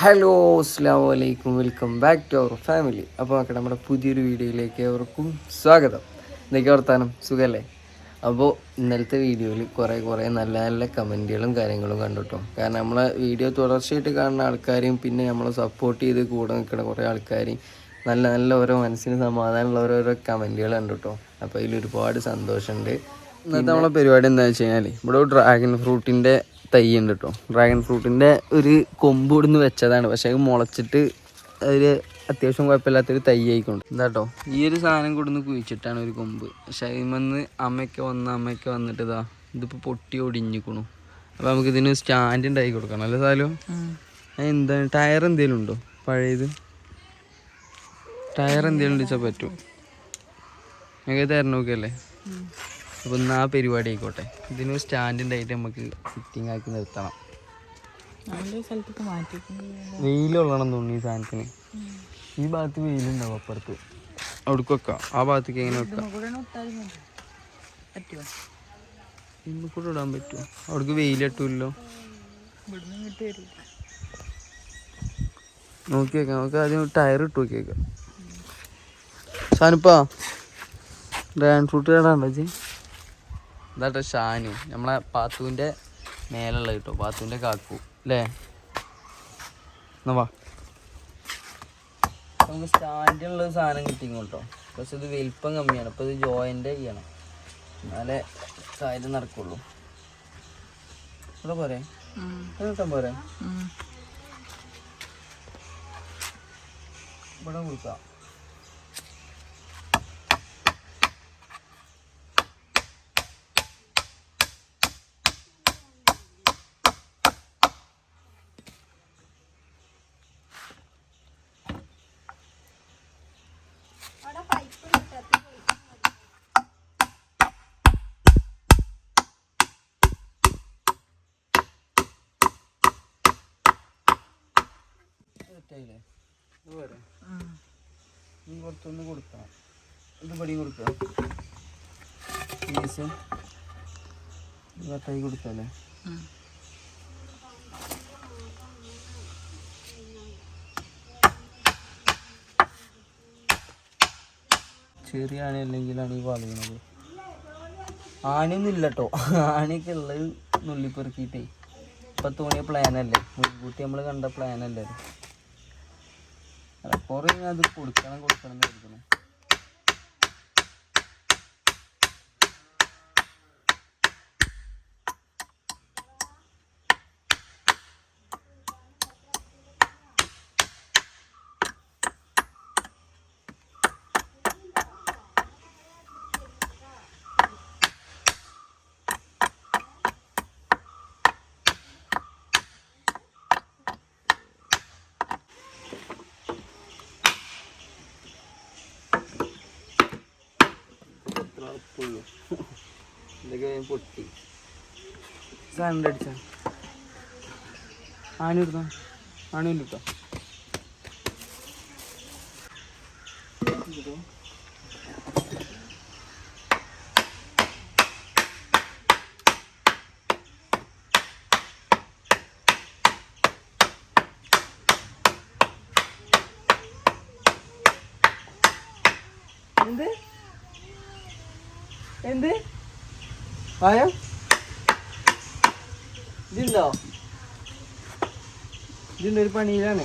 Hello അസ്സാം വലൈക്കും welcome back to our family അപ്പോൾ നോക്കട്ടെ നമ്മുടെ പുതിയൊരു വീഡിയോയിലേക്ക് അവർക്കും സ്വാഗതം. എന്തൊക്കെ വർത്താനം? സുഖമല്ലേ അപ്പോൾ ഇന്നലത്തെ വീഡിയോയിൽ കുറേ കുറേ നല്ല നല്ല കമന്റുകളും കാര്യങ്ങളും കണ്ടുട്ടോ കാരണം നമ്മളെ വീഡിയോ തുടർച്ചയായിട്ട് കാണുന്ന ആൾക്കാരെയും പിന്നെ നമ്മളെ സപ്പോർട്ട് ചെയ്ത് കൂടെ നിൽക്കുന്ന കുറേ ആൾക്കാരെയും നല്ല നല്ല ഓരോ മനസ്സിന് സമാധാനമുള്ള ഓരോരോ കമന്റുകൾ കണ്ടിട്ടോ അപ്പോൾ അതിൽ ഒരുപാട് സന്തോഷമുണ്ട്. ഇന്നത്തെ നമ്മളെ പരിപാടി എന്താ വെച്ച് കഴിഞ്ഞാൽ ഇവിടെ ഡ്രാഗൺ ഫ്രൂട്ടിന്റെ തൈ ഉണ്ട് കേട്ടോ ഡ്രാഗൺ ഫ്രൂട്ടിന്റെ ഒരു കൊമ്പ് ഇവിടുന്ന് വെച്ചതാണ്. പക്ഷേ അത് മുളച്ചിട്ട് ഒരു അത്യാവശ്യം കുഴപ്പമില്ലാത്തൊരു തൈ ആയിക്കൊണ്ട്. എന്താട്ടോ ഈ ഒരു സാധനം കൊടുന്ന് കുഴിച്ചിട്ടാണ് ഒരു കൊമ്പ്. പക്ഷേ അതിമന്ന് അമ്മയൊക്കെ വന്ന് അമ്മയൊക്കെ വന്നിട്ട് ഇതാ ഇതിപ്പോൾ പൊട്ടി ഒടിഞ്ഞിക്കണു. അപ്പോൾ നമുക്ക് ഇതിന് സ്റ്റാൻഡ് ഉണ്ടാക്കി കൊടുക്കണം. അല്ലേ സാലോ? എന്താണ് ടയർ എന്തെങ്കിലും ഉണ്ടോ? പഴയത്? ടയർ എന്തെങ്കിലും ഇടിച്ചാൽ പറ്റും. ഞങ്ങൾക്ക് തരണം നോക്കിയല്ലേ? അപ്പോൾ ഇന്ന് ആ പരിപാടി ആയിക്കോട്ടെ. ഇതിന് സ്റ്റാൻഡിന്റെ ആയിട്ട് നമുക്ക് ഫിറ്റിംഗ് ആക്കി നിർത്തണം. മാറ്റി വെയിലുള്ളണം തോന്നുന്നു ഈ സാധനത്തിന്. ഈ ഭാഗത്ത് വെയിലുണ്ടാവും അപ്പുറത്ത്. അവിടേക്ക് വെക്കാം. ആ ഭാഗത്തേക്ക് എങ്ങനെ വെക്കാം? ഇന്ന് കൂടെ ഇടാൻ പറ്റുമോ? അവിടേക്ക് വെയിലിട്ടൂല്ലോ ഇവിടുന്ന് ഇങ്ങോട്ട് നോക്കി വെക്കാം. നമുക്ക് ആദ്യം ടയർ ഇട്ട് നോക്കി വെക്കാം. സാനിപ്പാ ഡ്രാഗൺ ഫ്രൂട്ട് കേടാണ്ടോ ജി ഇതാട്ടോ ഷാനു നമ്മളെ പാത്തുവിന്റെ മേലുള്ള കേട്ടോ. പാത്തുവിന്റെ കാക്കു. അല്ലേ? എന്നാ വാ. നമുക്ക് സ്റ്റാൻഡിലുള്ള സാധനം കിട്ടി കേട്ടോ. പക്ഷെ ഇത് വലിപ്പം കമ്മിയാണ്. അപ്പോൾ ഇത് ജോയിന്റ് ചെയ്യണം എന്നാലേ കാര്യം നടക്കുള്ളൂ. ഇവിടെ പോരെ? കിട്ടാൻ പോരെ? ഇവിടെ കൊടുക്കാം സെറ്റായില്ലേ ഇത് പോരെ ഇനി കുറച്ചൊന്ന് കൊടുക്കാം ഇത് പടി കൊടുക്കാം പീസ് കട്ടായി ചെറിയ ആണി അല്ലെങ്കിലാണ് ഈ വളയണത്. ആണിയൊന്നും ഇല്ല കേട്ടോ ആണിയൊക്കെ ഉള്ളത് നുള്ളിപ്പെറുക്കിയിട്ടേ. ഇപ്പം തോന്നിയ പ്ലാനല്ലേ? മുൻകൂട്ടി നമ്മൾ കണ്ട പ്ലാനല്ലേ അത്? കുറേ അത് കൊടുക്കണം കൊടുക്കണം എന്ന് കരുതുന്നു ഇതൊക്കെ പൊട്ടി. സാധനം അടിച്ച. ആണി എടുത്തോ ആണി എടുത്തോ എന്ത് എന്ത്? പായം ഇതുണ്ടോ? ഇതിന്റെ ഒരു പണിയിലാണ്.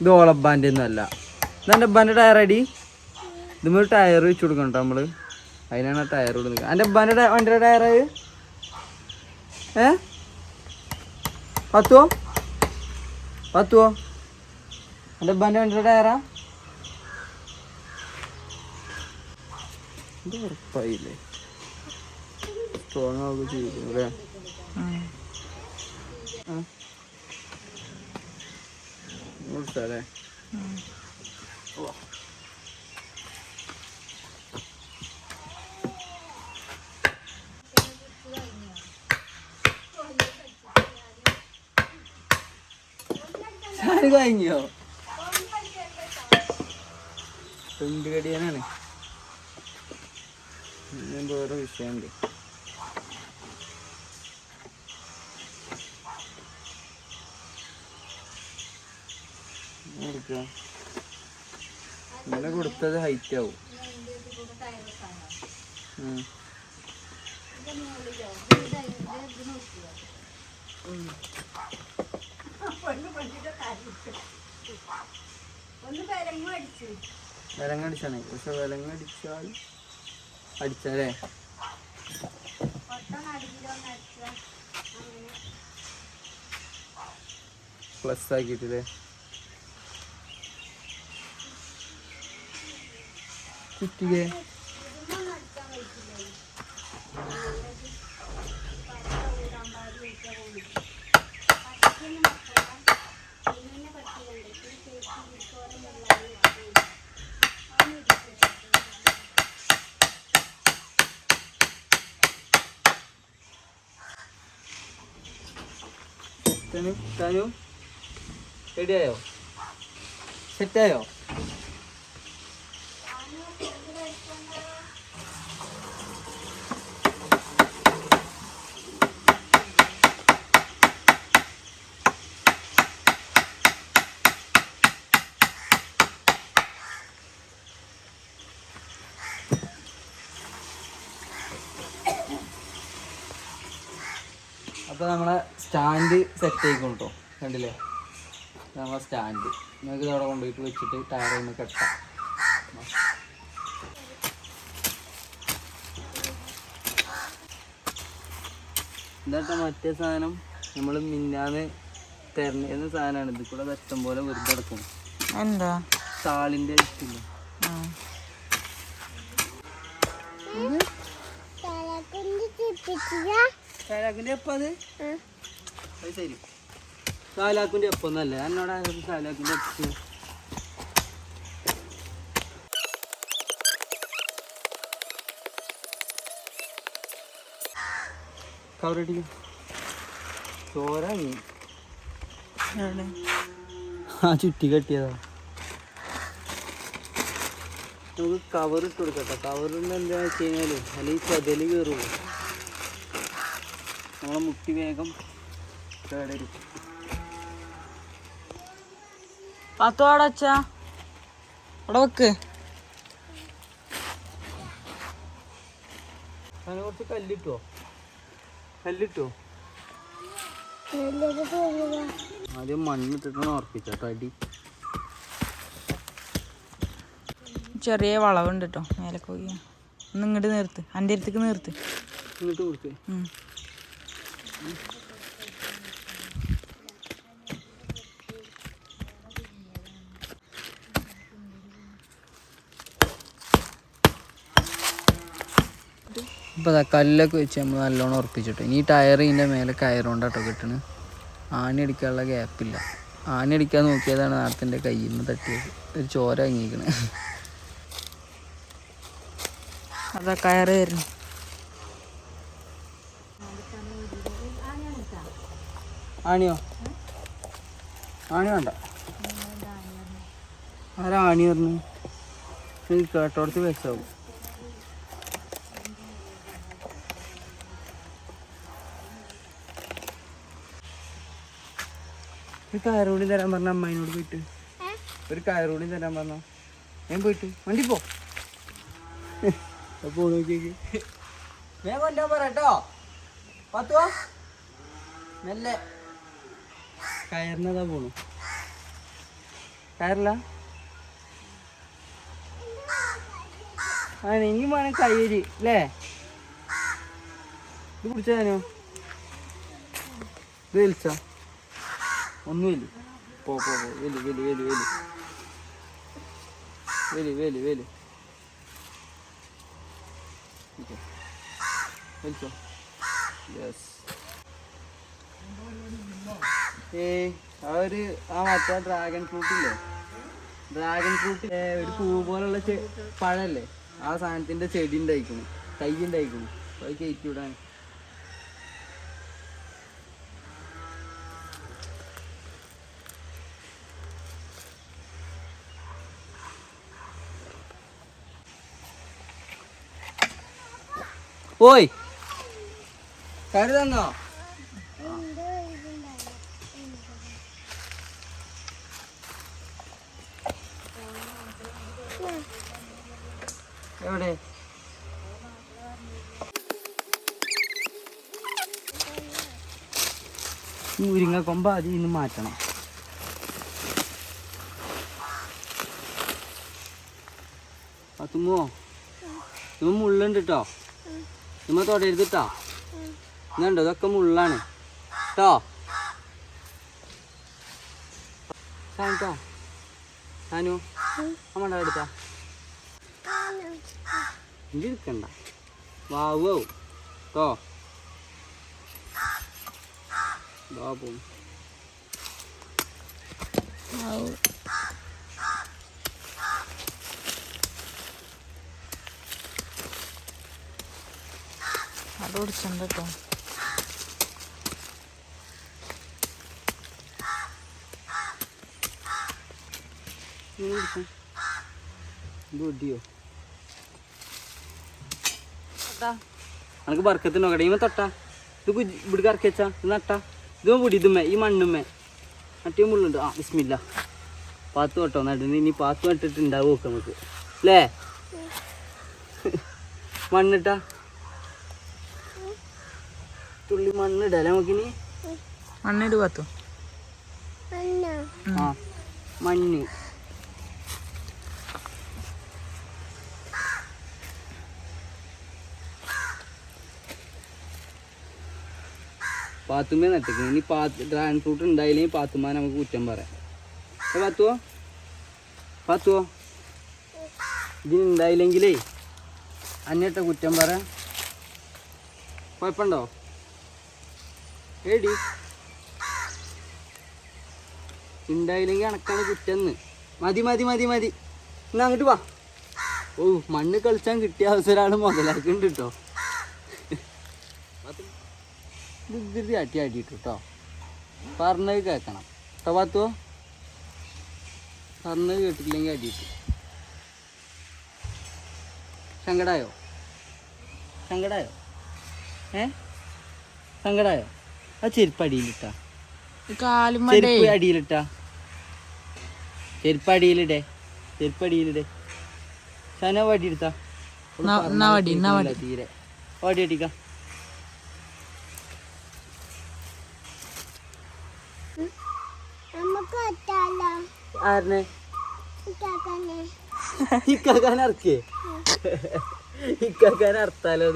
ഇത് ഓളബാന്റെ ഒന്നും അല്ല. ഇതെന്റെ അബ്ബാന്റെ ടയർ അടി ഒരു ടയർ വെച്ച് കൊടുക്കണം കേട്ടോ നമ്മൾ അതിനാണ് ആ ടയർ കൊടുക്കുന്നത് എന്റെ അബ്ബാന്റെ വണ്ടിയുടെ ടയർ ഏ? പത്തുവോ? പത്തുവോ? എന്റെ അബ്ബാന്റെ വണ്ടിയുടെ ടയറാ ഇത് ഉറപ്പായില്ലേ? സ്ട്രോങ് ആവുക ചെയ്തു അല്ലേ? ആ. ഫ്രൂട്ട്സ് അല്ലേ സാരി വാങ്ങിയോ? തുമ്പി കടിയാനാണ് വേറെ വിഷയമുണ്ട്. കൊടുക്കുക ഇങ്ങനെ കൊടുത്തത് ഹൈറ്റ് ആവും. വിലങ്ങടിച്ചാണ്. പക്ഷെ വിലങ്ങടിച്ചാൽ അടിച്ചാലേ? പ്ലസ് ആക്കിയിട്ടില്ലേ? തനു റെഡിയായോ സെറ്റായോ അപ്പോൾ നമ്മളെ സ്റ്റാൻഡ് സെറ്റ് ആയിക്കും കേട്ടോ കണ്ടില്ലേ? നമ്മൾ നമ്മളെ സ്റ്റാൻഡ് നിങ്ങൾക്ക് ഇതവിടെ അവിടെ കൊണ്ടുപോയിട്ട് വെച്ചിട്ട് ടയർ ഒന്ന് കെട്ടാം. ഇതാട്ടോ മറ്റേ സാധനം? നമ്മൾ മിന്നാന്ന് തെരഞ്ഞ സാധനമാണ്. ഇത് കൂടെ വെട്ടം പോലെ വെറുതെ കിടക്കും എന്താ? താളിന്റെ ഇഷ്ടമില്ല. അത് അത് ശരി. സാലാക്കിന്റെ എപ്പം ഒന്നല്ല? എന്നോട് സാലാക്കിന്റെ കവറടിക്കും ചോര? ആ ചുറ്റി കെട്ടിയതാ. നമുക്ക് കവർ ഇട്ട് കൊടുക്കട്ടെ. കവറിന് എന്താ വെച്ച് കഴിഞ്ഞാൽ അല്ലെങ്കിൽ ചതൽ കയറുള്ളൂ നമ്മളെ മുട്ടി വേഗം കേടരും പത്തു അവിടെ വച്ചാ അവിടെ വെക്ക്. അങ്ങനെ കുറച്ച് കല്ലിട്ടോ? കല്ലിട്ടോ? ആദ്യം മണ്ണിട്ടിട്ടാണ് ഉറപ്പിച്ചോ അടി. ചെറിയ വളവുണ്ട് കേട്ടോ മേലെ പോയി. ഒന്ന് ഇങ്ങോട്ട് നിർത്ത് എന്റെ അടുത്തേക്ക് നിർത്ത്. ഇങ്ങോട്ട് കൊടുത്തേ ഇപ്പോൾ അതാ കല്ലൊക്കെ വെച്ച് നമ്മൾ നല്ലോണം ഉറപ്പിച്ചിട്ടു. ഇനി ഈ ടയർ ഇതിന്റെ മേലെ കയറുകൊണ്ടാട്ടോ കിട്ടണ്. ആണി അടിക്കാനുള്ള ഗ്യാപ്പില്ല ആണി അടിക്കാൻ നോക്കിയതാണ് നാട്ടിന്റെ കയ്യിൽ നിന്ന് തട്ടിയത്. ഒരു ചോര അങ്ങിക്കണ്. അതാ കയറ് വരുന്നു. ആണിയോ? ആണി വേണ്ട. ആരാ ആണി പറഞ്ഞു കേട്ടോടത്ത് വെച്ചാവും. ഒരു കയറൂളി തരാൻ പറഞ്ഞ അമ്മായിനോട് പോയിട്ട്. ഒരു കയറൂളി തരാൻ പറഞ്ഞ. ഞാൻ പോയിട്ട്. വണ്ടി പോ. അപ്പൊ നോക്കിയേക്ക്. ഞാൻ കൊണ്ടുപോകാൻ പറട്ടോ പത്തുവോ. മെല്ലെ. കയറിനതാ പോണു. കയറില്ല? ആ ഇനി വേണം കയ്യേരി അല്ലേ ഇത് കുടിച്ചാനോ ഇത് വലിച്ചോ? ഒന്നുമില്ല പോ പോ പോ. വലി വലി വലി വലി. വലി വലി വലി. വലിച്ചോ. യെസ് ഏയ് ആ ഒരു ആ മറ്റേ ഡ്രാഗൺ ഫ്രൂട്ട് ഇല്ലേ? ഡ്രാഗൺ ഫ്രൂട്ട് ഒരു പൂ പോലുള്ള പഴമല്ലേ ആ സാധനത്തിന്റെ ചെടി ഉണ്ടായിക്കുന്നു കൈ ഉണ്ടായിക്കുന്നു അത് കയറ്റി വിടാൻ. ഓയ് കറി തന്നോ എവിടെ മുരിങ്ങ കൊമ്പ അതിൽ നിന്ന് മാറ്റണം. പത്തുമോ ഇമ്മ മുള്ളുണ്ട് കേട്ടോ ഇമ്മ തൊടരുത് കേട്ടോ ഇന്നുണ്ടോ ഇതൊക്കെ മുള്ളാണ്. കേട്ടോ സാനിട്ടോ ഞാനു അമ്മ എടുത്താ ഇരിക്കണ്ട. വാവോ കേട്ടോ ബാബു അത് കുടിച്ചിട്ടുണ്ട് കേട്ടോ അനക്ക് ബർക്കത്തിന് നോക്കട്ടെ. ഇവ തൊട്ടാ. ഇത് ഇവിടെ കറക്കി വെച്ചാ. ഇത് നട്ടാ. ഇത് പൊടി ഇതുമ്മേ. ഈ മണ്ണുമ്മേ. മറ്റേ മുള്ളുണ്ട്. ആ വിസ്മില്ല പാത്ത് തൊട്ടോ നടുന്ന് ഇനി പാത്ത് നട്ടിട്ടുണ്ടാവും നോക്ക് നമുക്ക്. അല്ലേ മണ്ണിട്ടാ. തുള്ളി മണ്ണിടല്ലേ നമുക്കിനി? മണ്ണിട് പത്തു. ആ മണ്ണ്. പാത്തുമ്മ നട്ടിക്ക് ഇനി പാത്ത് ഡ്രാഗൺ ഫ്രൂട്ട് ഉണ്ടായില്ലെങ്കിൽ പാത്തുമ്മ നമുക്ക് കുറ്റം പറയാം. പാത്തുവോ? പാത്തുവോ? ഇതിന് ഉണ്ടായില്ലെങ്കിലേ അന്നേട്ട കുറ്റം പറയാം. കുഴപ്പമുണ്ടോ? ഏടി ഉണ്ടായില്ലെങ്കിൽ അണക്കാണ് കുറ്റന്ന്. മതി മതി മതി മതി. എന്നാ അങ്ങോട്ട് വാ. ഓ മണ്ണ് കളിച്ചാൻ കിട്ടിയ അവസരമാണ് മുതലാക്കുന്നുണ്ട് കേട്ടോ വികൃതി അട്ടി അടിയിട്ടു കേട്ടോ പറഞ്ഞത് കേൾക്കണം കേട്ടോ പാത്തോ പറഞ്ഞത് കേട്ടിട്ടില്ലെങ്കിൽ അടിയിട്ടു. സങ്കടായോ? സങ്കടായോ? ഏ? സങ്കടായോ? ആ ചെരുപ്പ് അടിയിലിട്ടാ. ചെരുപ്പ് അടിയിലിട്ടാ. ചെരുപ്പ് അടിയിലിടേ. ചെരുപ്പ് അടിയിലിടേ. ശന വടി എടുത്താ. തീരെ. വടി അടിക്ക. ആരനെ? ഇക്കാക്കാൻ ഇറക്കേ ഇക്കാക്കാൻ അർത്താലോ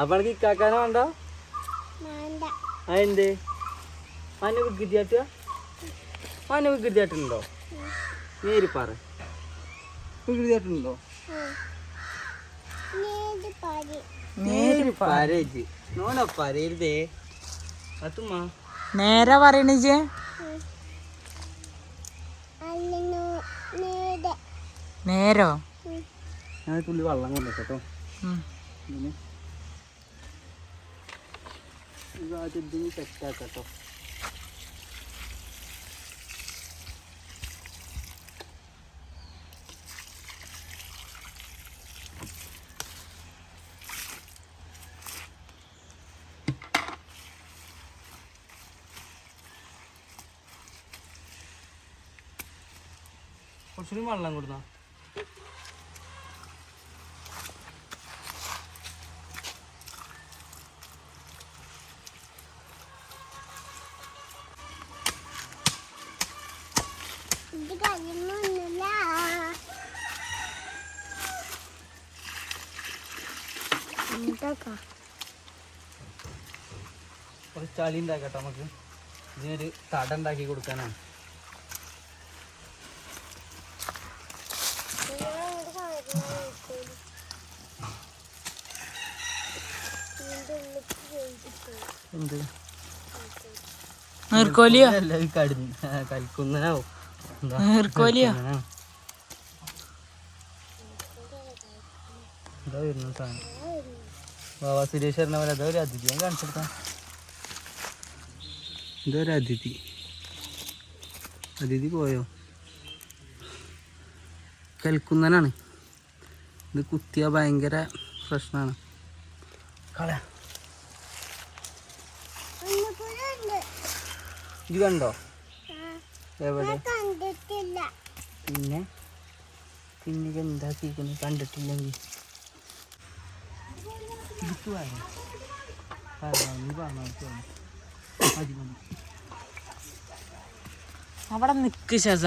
അപ്പൊ ഇക്കാക്കാനെ വേണ്ട. അതെന്തേ? അന്നെ വികൃതിയാട്ടുക അന്നെ വികൃതിയായിട്ടുണ്ടോ നേരി പറ. വികൃതിയായിട്ടുണ്ടോ നേരി പാരേജ് നോണ പറയരുതേ. അതുമ്മ നേരെ പറയണേ നേരോ. ഞാൻ തുള്ളി വെള്ളം കൊണ്ടിട്ടോ ഉം. ഇതിന് ഇത് ആദ്യം ഇതിന് സെറ്റാക്കട്ടോ. കുറച്ചുകൂടി വെള്ളം കൊടുത്താ? ചളി ഉണ്ടാക്കട്ടെ നമുക്ക്. ഇതിനൊരു തട ഉണ്ടാക്കി കൊടുക്കാനാണ്. എന്ത്? നീർക്കോലിയോ? അല്ല, കൽക്കുന്നനാവും? നീർക്കോലിയോ. ഇതാ വരുന്ന സാധനം? ബാബാ സുരേഷ് പറഞ്ഞ പോലെ അതൊരു അതിഥി ഞാൻ കാണിച്ചെടുക്കാം ഇതൊരു അതിഥി? അതിഥി പോയോ? കൽക്കുന്നനാണ് ഇത് കുത്തിയ ഭയങ്കര പ്രശ്നമാണ് കള ഇത് കണ്ടോ? എവിടെ? പിന്നെ? പിന്നെ എന്താ എന്താക്കിക്കുന്നു കണ്ടിട്ടില്ലെങ്കിൽ. ഇത് വേണം. നീ പറഞ്ഞു അവിടെ നിക്ക് ശസ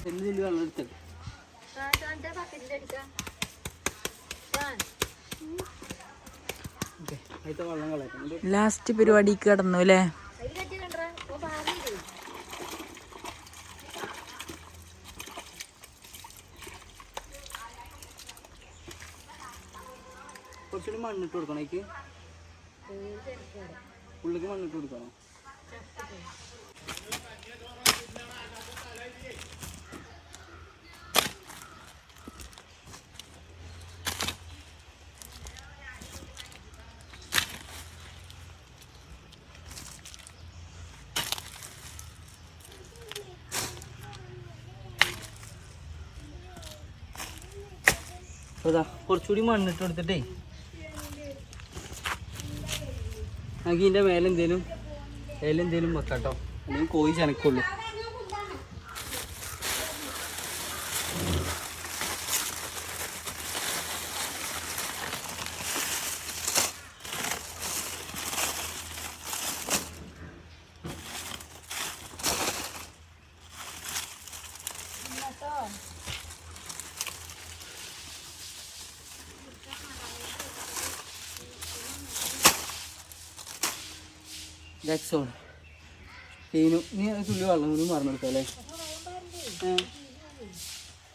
ചെല്ലി വെള്ളം എടുത്തത് ലാസ്റ്റ് പരിപാടിക്ക് കിടന്നു അല്ലേ? കുറച്ചുകൂടി മണ്ണിട്ട് കൊടുക്കണം അതിക്ക് ഉള്ളിക്ക് മണ്ണിട്ട് കൊടുക്കണം? അതാ കുറച്ചുകൂടി മണ്ണിട്ട് കൊടുത്തിട്ടേ. നമുക്ക് ഇതിന്റെ മേലെന്തേലും ഇല എന്തേലും വെക്കാട്ടോ. അല്ലെങ്കിൽ കോഴി ചനക്കുള്ളൂ. ജാക്സോൺ തേനു. നീ തുള്ളി വെള്ളം കൂടി മറന്നെടുക്കാം അല്ലേ?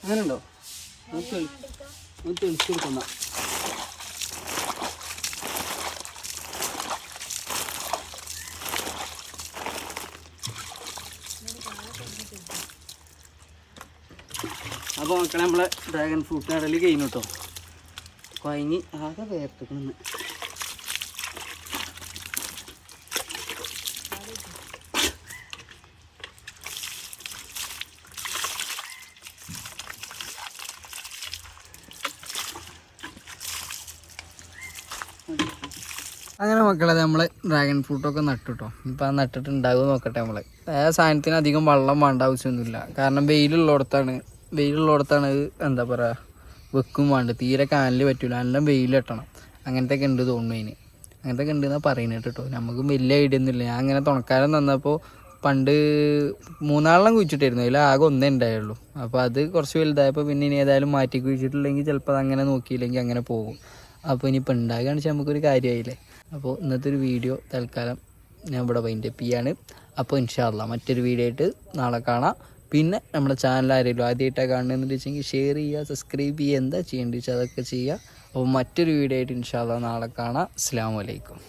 അങ്ങനെ ഉണ്ടോ ഒന്ന് തെളി തെളിച്ച് കൊടുക്കുന്ന അപ്പോൾ നമ്മളെ ഡ്രാഗൺ ഫ്രൂട്ട് നടൽ കഴിഞ്ഞു കേട്ടോ കുഴങ്ങി ആകെ വേർത്തിക്കണം അങ്ങനെ മക്കളെ നമ്മൾ ഡ്രാഗൺ ഫ്രൂട്ടൊക്കെ നട്ടു കേട്ടോ ഇപ്പം ആ നട്ടിട്ടുണ്ടാകും നോക്കട്ടെ നമ്മൾ ആ സാധനത്തിന് അധികം വെള്ളം വേണ്ട ആവശ്യമൊന്നുമില്ല. കാരണം വെയിലുള്ളിടത്താണ്. വെയിലുള്ളിടത്താണ് എന്താ പറയുക വെക്കും വേണ്ട തീരെ കാനൽ പറ്റൂല. നല്ല വെയിൽ കെട്ടണം. അങ്ങനത്തെ ഒക്കെ ഉണ്ട് തോന്നുന്നു അതിന്. അങ്ങനത്തെ ഒക്കെ ഉണ്ടെന്നാണ് പറയുന്നത് കേട്ടോ നമുക്ക് വലിയ ഐഡിയ ഒന്നുമില്ല ഞാൻ അങ്ങനെ തുണക്കാലം തന്നപ്പോൾ പണ്ട് മൂന്നാളെണ്ണം കുഴിച്ചിട്ടായിരുന്നു. അതിൽ ആകെ ഒന്നേ ഉണ്ടായുള്ളൂ. അപ്പോൾ അത് കുറച്ച് വലുതായപ്പോൾ പിന്നെ ഇനി ഏതായാലും മാറ്റി കുഴിച്ചിട്ടില്ലെങ്കിൽ ചിലപ്പോൾ അത് അങ്ങനെ നോക്കിയില്ലെങ്കിൽ അങ്ങനെ പോകും. അപ്പോൾ ഇനിയിപ്പോൾ ഉണ്ടാകുകയാണെന്ന് വെച്ചാൽ നമുക്കൊരു കാര്യമായില്ലേ? അപ്പോൾ ഇന്നത്തെ ഒരു വീഡിയോ തൽക്കാലം ഞാൻ ഇവിടെ വൈൻഡപ്പ് ചെയ്യാണ്. അപ്പോൾ ഇൻഷാല്ല മറ്റൊരു വീഡിയോ ആയിട്ട് നാളെ കാണാം. പിന്നെ നമ്മുടെ ചാനൽ ആരെങ്കിലും ആദ്യമായിട്ടാണ് കാണുന്നതെന്ന് വെച്ചെങ്കിൽ ഷെയർ ചെയ്യുക സബ്സ്ക്രൈബ് ചെയ്യുക എന്താ ചെയ്യേണ്ടത് വെച്ചാൽ അതൊക്കെ ചെയ്യുക. അപ്പോൾ മറ്റൊരു വീഡിയോ ആയിട്ട് ഇൻഷാല്ല നാളെ കാണാം. അസ്സാം വലൈക്കും